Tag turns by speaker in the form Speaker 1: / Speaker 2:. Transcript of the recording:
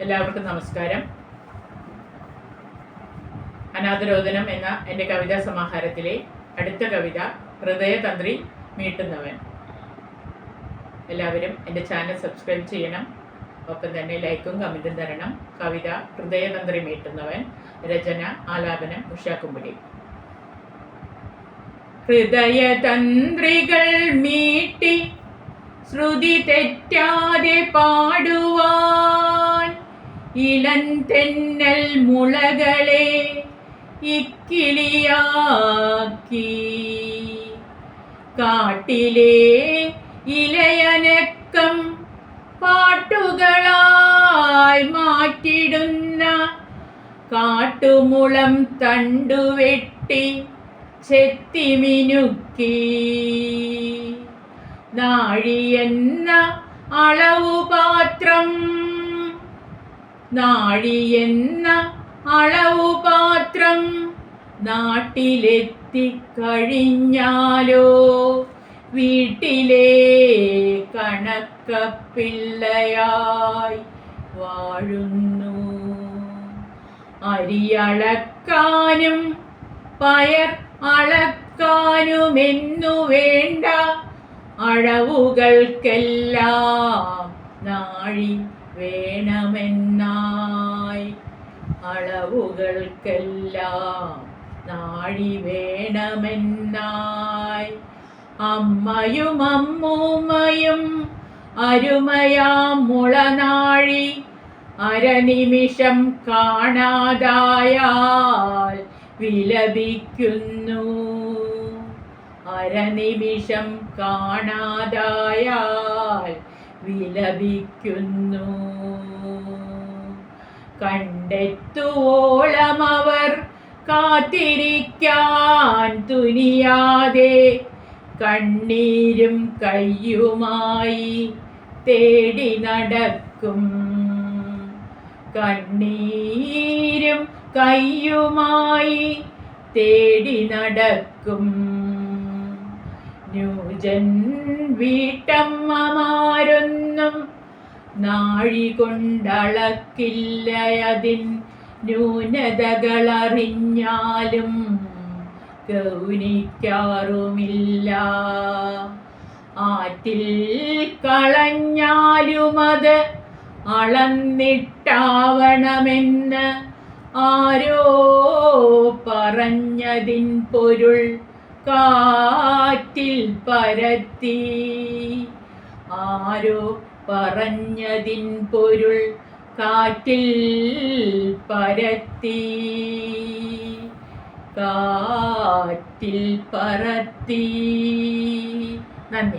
Speaker 1: എല്ലാവർക്കും നമസ്കാരം. അനാഥരോധനം എന്ന എന്റെ കവിതാ സമാഹാരത്തിലെ അടുത്ത കവിത ഹൃദയതന്ത്രി മീട്ടുന്നവൻ. എല്ലാവരും എന്റെ ചാനൽ സബ്സ്ക്രൈബ് ചെയ്യണം. ഒപ്പം തന്നെ ലൈക്കും കമന്റും തരണം. കവിത ഹൃദയതന്ത്രി മീട്ടുന്നവൻ. രചന ആലാപനം ഉഷാക്കുമ്പടി ഹൃദയതന്ത്രികൾ മീട്ടി ശ്രുതി തെറ്റാതെ പാടുവാൻ ഇളൻ തെന്നൽ മുളകളെ ഇക്കിളിയാക്കി. കാട്ടിലെ ഇലയനക്കം പാട്ടുകളായി മാറ്റിടുന്ന കാട്ടുമുളം തണ്ടുവെട്ടി ചെത്തിമിനുക്കി. നാഴിയെന്ന അളവുപാത്രം നാഴിയെന്ന അളവുപാത്രം നാട്ടിലെത്തിക്കഴിഞ്ഞാലോ വീട്ടിലെ കണക്കപ്പിള്ളയായി വാഴുന്നു. അരിയളക്കാനും പയർ അളക്കാനുമെന്നു വേണ്ട അളവുകൾക്കെല്ലാം നാഴി വേണമെന്നായി അളവുകൾക്കെല്ലാം നാഴി വേണമെന്നായി. അമ്മയും അമ്മൂമ്മയും അരുമയാം മുളനാഴി അരനിമിഷം കാണാതായാൽ വിലപിക്കുന്നു. അരനിമിഷം കാണാതായാൽ വിലപിക്കുന്നു. കണ്ടെത്തുവോളം അവർ കാത്തിരിക്കാൻ തുനിയാതെ കണ്ണീരും കയ്യുമായി തേടി നടക്കും. കണ്ണീരും കയ്യുമായി തേടി നടക്കും. ന്യൂജൻ വീട്ടമ്മമാരൊന്നും നാഴി കൊണ്ടളക്കില്ല അതിൻ ന്യൂനതകളറിഞ്ഞാലും ഗൗനിക്കാറുമില്ല. ആറ്റിൽ കളഞ്ഞാലുമത് അളന്നിട്ടാവണമെന്ന് ആരോ പറഞ്ഞതിൻ പൊരുൾ കാറ്റിൽ പരത്തി. ആരോ പറഞ്ഞതിൻ പൊരുൾ കാറ്റിൽ പരത്തി. കാറ്റിൽ പറത്തി നന്ദി.